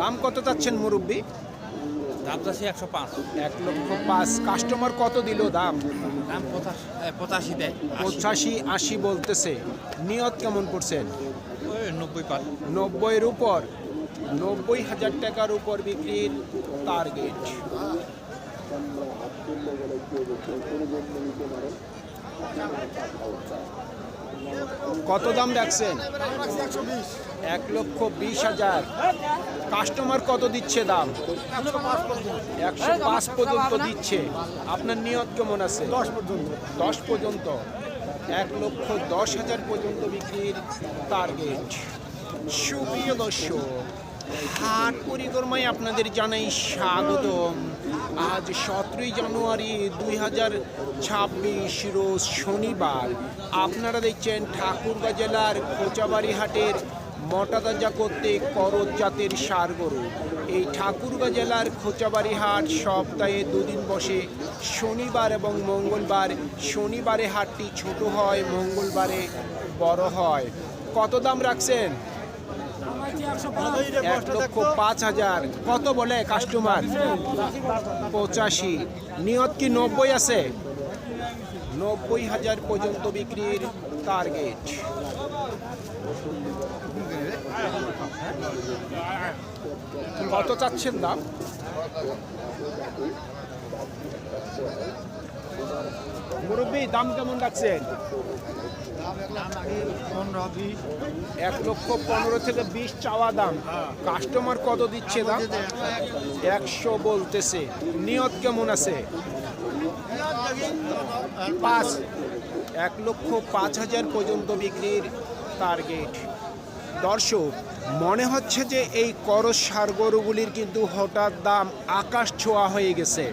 দাম কত চাচ্ছেন মুরব্বী? দাম চাচ্ছি একশো পাঁচ। এক লক্ষ পাঁচ। কাস্টমার কত দিল দাম? দাম পঁচাশি দেয় পঁচাশি আশি বলতেছে। নিয়ত কেমন করছেন? নব্বই পার। নব্বইয়ের উপর। নব্বই হাজার টাকার উপর বিক্রির টার্গেট কত দাম রাখছেন? এক লক্ষ বিশ হাজার। কাস্টমার কত দিচ্ছে দাম? একশো পাঁচ পর্যন্ত দিচ্ছে। আপনার নিয়ত কেমন আছে? দশ পর্যন্ত। দশ পর্যন্ত। এক লক্ষ দশ হাজার পর্যন্ত বিক্রির টার্গেট সুপ্রিয় দর্শক হাট পরিক্রমায় আপনাদের জানাই স্বাগতম। আজ সতেরোই জানুয়ারি দুই হাজার ছাব্বিশ রোজ শনিবার। আপনারা দেখছেন ঠাকুরগাঁ জেলার খোঁচাবাড়ি হাটের মটাতাজা করতে করজ জাতের সার গরু। এই ঠাকুরগাঁ জেলার খোঁচাবাড়ি হাট সপ্তাহে দুদিন বসে শনিবার এবং মঙ্গলবার। শনিবারে হাটটি ছোট হয়, মঙ্গলবারে বড় হয়। কত দাম রাখছেন? এক লক্ষ পাঁচ হাজার। কত বলে কাস্টমার পঁচাশি। নিয়ত কি নব্বই আছে? নব্বই হাজার পর্যন্ত বিক্রির টার্গেট কত চাচ্ছেন দাম? মুরব্বী, দাম কেমন রাখছেন? এক লক্ষ পনেরো থেকে বিশ চাওয়া দাম। কাস্টমার কত দিচ্ছে দাম? একশো বলতেছে। নিয়ত কেমন আছে? পাঁচ। এক লক্ষ পাঁচ হাজার পর্যন্ত বিক্রির টার্গেট দর্শক, মনে হচ্ছে যে এই করস সার গরুগুলির কিন্তু হঠাৎ দাম আকাশ ছোঁয়া হয়ে গেছে।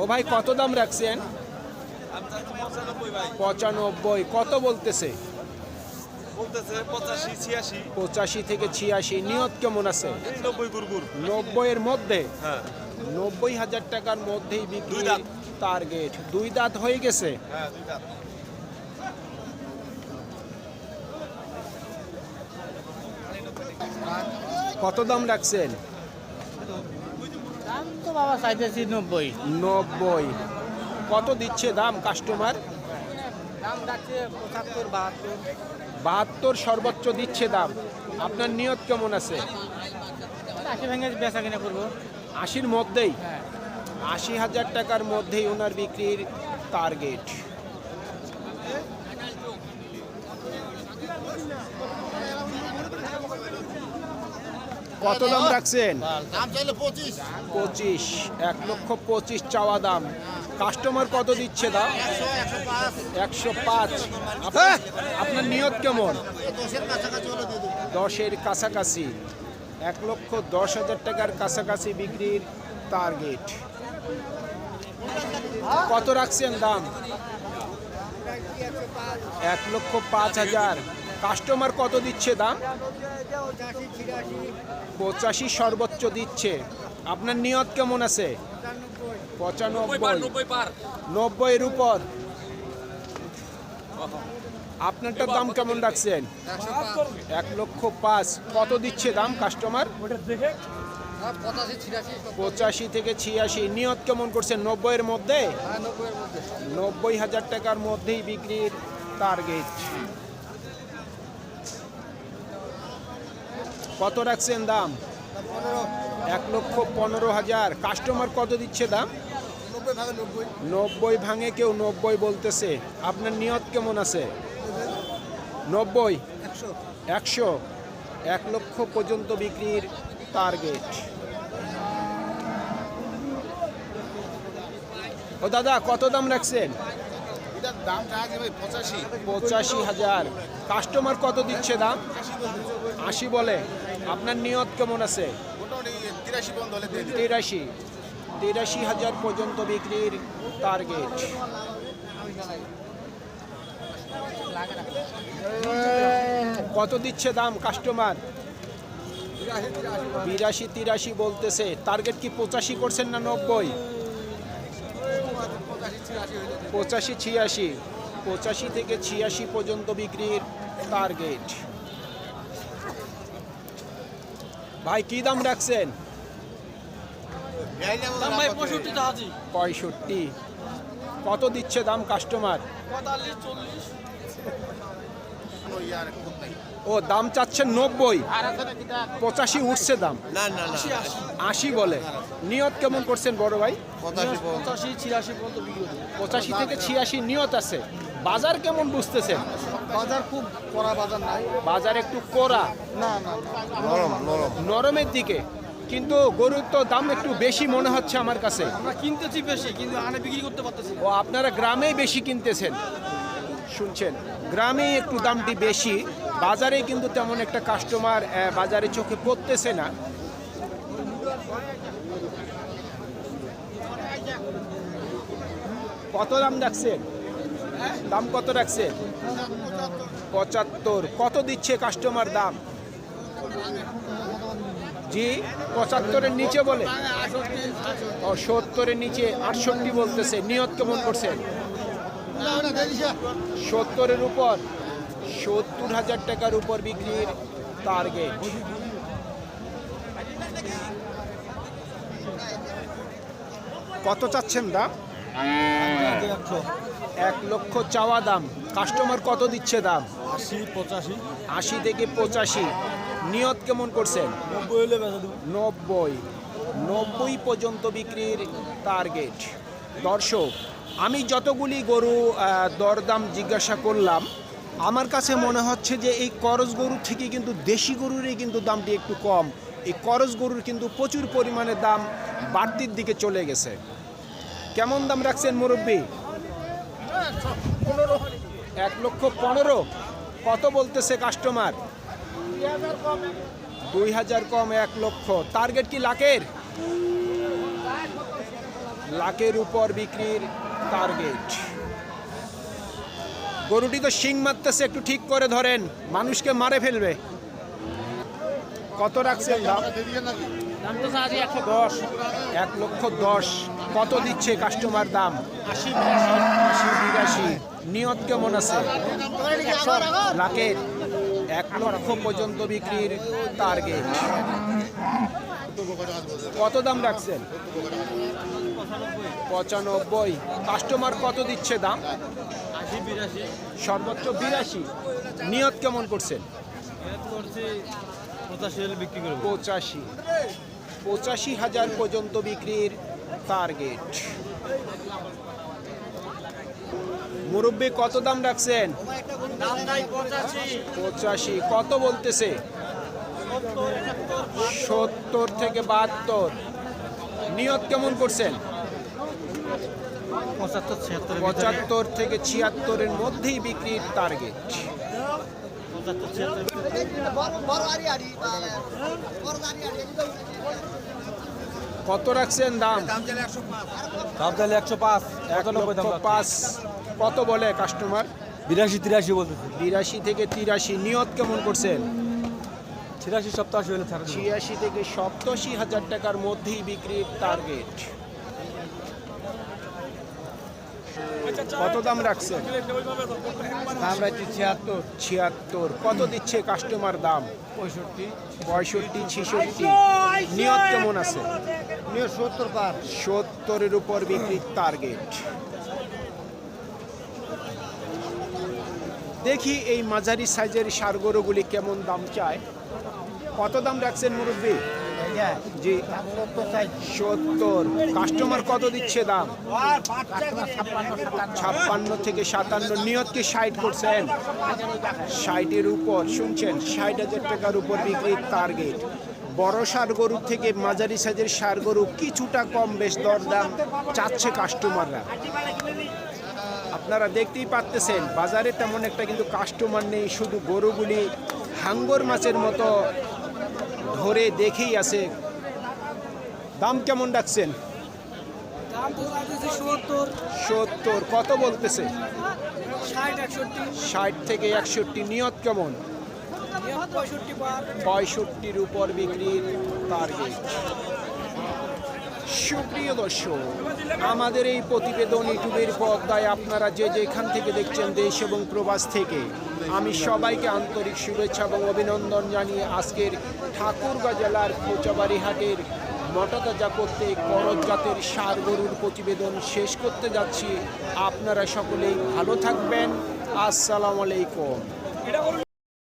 ও ভাই, কত দাম রাখছেন? পঁচানব্বই। কত বলতেছে? বলতেছে পঁচাশি ছিয়াশি। পঁচাশি থেকে ছিয়াশি। নিয়ত কেমন আছে? নব্বই গুরগুর নব্বইয়ের মধ্যে? হ্যাঁ। নব্বই হাজার টাকার মধ্যেই বিক্রি দাঁত। টার্গেট। দুই দাঁত হয়ে গেছে? হ্যাঁ কত দাম রাখছেন? দাম তো বাবা চাইতেছি নব্বই। নব্বই। কত দিচ্ছে দাম কাস্টমার দাম রাখছে পঁচাত্তর বাহাত্তর। বাহাত্তর সর্বোচ্চ দিচ্ছে দাম। আপনার নিয়ত কেমন আছে? আশি ভেঙে বেচা কিনা করব। আশির মধ্যেই? হ্যাঁ। আশি হাজার টাকার মধ্যেই ওনার বিক্রির টার্গেট কত দাম রাখছেন? দাম চাইলে পঁচিশ। পঁচিশ এক লক্ষ পঁচিশ চাওয়া দাম। কাস্টমার কত দিচ্ছে দাম একশো পাঁচ। একশো আপনার- নিয়ত কেমন? দশের কাছাকাছি এক লক্ষ দশ হাজার টাকার কাছাকাছি বিক্রির টার্গেট কত রাখছেন দাম? এক লক্ষ পাঁচ হাজার। কাস্টমার কত দিচ্ছে দাম? পঁচাশি সর্বোচ্চ দিচ্ছে। আপনার নিয়ত কেমন আছে? পঁচানব্বই। নব্বইয়ের উপর আপনারটার দাম কেমন রাখছেন? এক লক্ষ পাঁচ। কত দিচ্ছে দাম কাস্টমার? পঁচাশি থেকে ছিয়াশি। নিয়ত কেমন করছেন? নব্বইয়ের মধ্যে? নব্বই হাজার টাকার মধ্যেই বিক্রির টার্গেট কত রাখছেন দাম? এক লক্ষ পনেরো হাজার। কাস্টমার কত দিচ্ছে দাম? নব্বই ভাঙে কেউ নব্বই বলতেছে। আপনার নিয়ত কেমন আছে? নব্বই? একশো। এক লক্ষ পর্যন্ত বিক্রির টার্গেট ও দাদা কত দাম রাখছেন? পঁচাশি। হাজার। কাস্টমার কত দিচ্ছে দাম? আশি বলে। আপনার নিয়ত কেমন আছে? তিরাশি। তিরাশি হাজার পর্যন্ত বিক্রির টার্গেট কত দিচ্ছে দাম কাস্টমার বিরাশি, তিরাশি বলতেছে। টার্গেট কি পঁচাশি করছেন না নব্বই? পঁচাশি, ছিয়াশি। পঁচাশি থেকে ছিয়াশি পর্যন্ত বিক্রির টার্গেট ভাই, কি দাম রাখছেন? পঁয়ষট্টি কত দিচ্ছে দাম কাস্টমার ও দাম চাচ্ছেন নব্বই। পঁচাশি উঠছে দাম। না না না আশি বলে। নিয়ত কেমন করছেন বড় ভাই? পঁচাশি থেকে ছিয়াশি নিয়ত আছে। বাজার কেমন বুঝতেছেন? বাজার খুব কড়া বাজার নাই। বাজার একটু কড়া। না নরম। নরমের দিকে। কিন্তু গরুর তো দাম একটু বেশি মনে হচ্ছে আমার কাছে। আমরা কিনতেছি বেশি কিন্তু আনে বিক্রি করতে পারতেছি ও আপনারা গ্রামেই বেশি কিনতেছেন? শুনছেন গ্রামেই একটু দামটি বেশি বাজারে কিন্তু তেমন একটা কাস্টমার বাজারে চোখে পড়তেছে না। কত দাম রাখছেন দাম কত রাখছেন পঁচাত্তর। কত দিচ্ছে কাস্টমার দাম? জি পঁচাত্তরের নিচে বলে। ও সত্তরের নিচে আটষট্টি বলতেছে নিয়ত কেমন করছেন? সত্তরের উপর সত্তর হাজার টাকার উপর বিক্রির টার্গেট কত চাচ্ছেন দাম? এক লক্ষ চাওয়া দাম। কাস্টমার কত দিচ্ছে দাম? আশি পঁচাশি। আশি থেকে পঁচাশি। নিয়ত কেমন করছেন? নব্বই নব্বই। পর্যন্ত বিক্রির টার্গেট দর্শক আমি যতগুলি গরু দরদাম জিজ্ঞাসা করলাম আমার কাছে মনে হচ্ছে যে এই করজ গরুর থেকে কিন্তু দেশি গরুরই কিন্তু দামটি একটু কম। এই করজ গরুর কিন্তু প্রচুর পরিমাণে দাম বাড়তির দিকে চলে গেছে। কেমন দাম রাখছেন মুরব্বী? এক লক্ষ পনেরো। কত বলতেছে কাস্টমার দুই হাজার কম এক লক্ষ। টার্গেট কি লাখের লাখের উপর বিক্রির টার্গেট গরুটি তো শিং মারতেছে একটু ঠিক করে ধরেন। মানুষকে মারে ফেলবে। কত রাখছেন এক লক্ষ দশ। কত দিচ্ছে কাস্টমার দাম? আশি বিরাশি। নিয়ত কেমন আছে? লাখের এক লক্ষ পর্যন্ত বিক্রির টার্গেট কত দাম রাখছেন? পঁচানব্বই। কাস্টমার কত দিচ্ছে দাম? সর্বোচ্চ বিরাশি। নিয়ত কেমন করছেন? পঁচাশি। পঁচাশি হাজার পর্যন্ত বিক্রির টার্গেট মুরব্বী কত দাম রাখছেন? পঁচাশি। কত বলতেছে? সত্তর থেকে বাহাত্তর। নিয়ত কেমন করছেন? পঁচাত্তর থেকে ছিয়াত্তরের মধ্যেই বিক্রির টার্গেট কত রাখছেন দাম? দাম তাহলে একশো পাঁচ। পাঁচ। কত বলে কাস্টমার বিরাশি তিরাশি বলতেছি। বিরাশি থেকে তিরাশি। নিয়ত কেমন করছেন? ছিয়াশি সপ্তাশি হলে ছাড়া ছিয়াশি থেকে সপ্তাশি হাজার টাকার মধ্যেই বিক্রির টার্গেট কত দাম রাখছেন? দাম রাখছি ছিয়াত্তর ছিয়াত্তর। কত দিচ্ছে কাস্টমার দাম? পঁয়ষট্টি। পঁয়ষট্টি ছিষট্টি। নিয়ত কেমন আছে? সত্তর পার। সত্তরের উপর বিক্রির টার্গেট দেখি এই মাঝারি সাইজের সার গরুগুলি কেমন দাম চায়। কত দাম রাখছেন মুরব্বী? জি। সত্তর কাস্টমার কত দিচ্ছে দাম? ছাপ্পান্ন থেকে সাতান্ন। নিয়ত কি ষাট করছেন? ষাটের উপর। শুনছেন? ষাট হাজার টাকার উপর বিক্রির টার্গেট বড় সার গরুর থেকে মাঝারি সাইজের সার গরু কিছুটা কম বেশ দরদাম চাচ্ছে কাস্টমাররা আপনারা দেখতেই পাচ্তেছেন বাজারে তেমন একটা কিন্তু কাস্টমার নেই শুধু গরুগুলি হাঙ্গর মাছের মতো ধরে দেখেই আছে। দাম কেমন ডাকছেন সত্তর। কত বলতেছে? ষাট থেকে একষট্টি নিয়ত কেমন? পঁয়ষট্টির উপর বিক্রির টার্গেট সুপ্রিয় দর্শক, আমাদের এই প্রতিবেদন ইউটিউবের পর্দায় আপনারা যে যেখান থেকে দেখছেন দেশ এবং প্রবাস থেকে, আমি সবাইকে আন্তরিক শুভেচ্ছা এবং অভিনন্দন জানিয়ে আজকের ঠাকুরগাঁ জেলার খোঁচাবাড়ি মটতাজা করতে করজ জাতের সার গরুর প্রতিবেদন শেষ করতে যাচ্ছি। আপনারা সকলেই ভালো থাকবেন। আসসালামু আলাইকুম।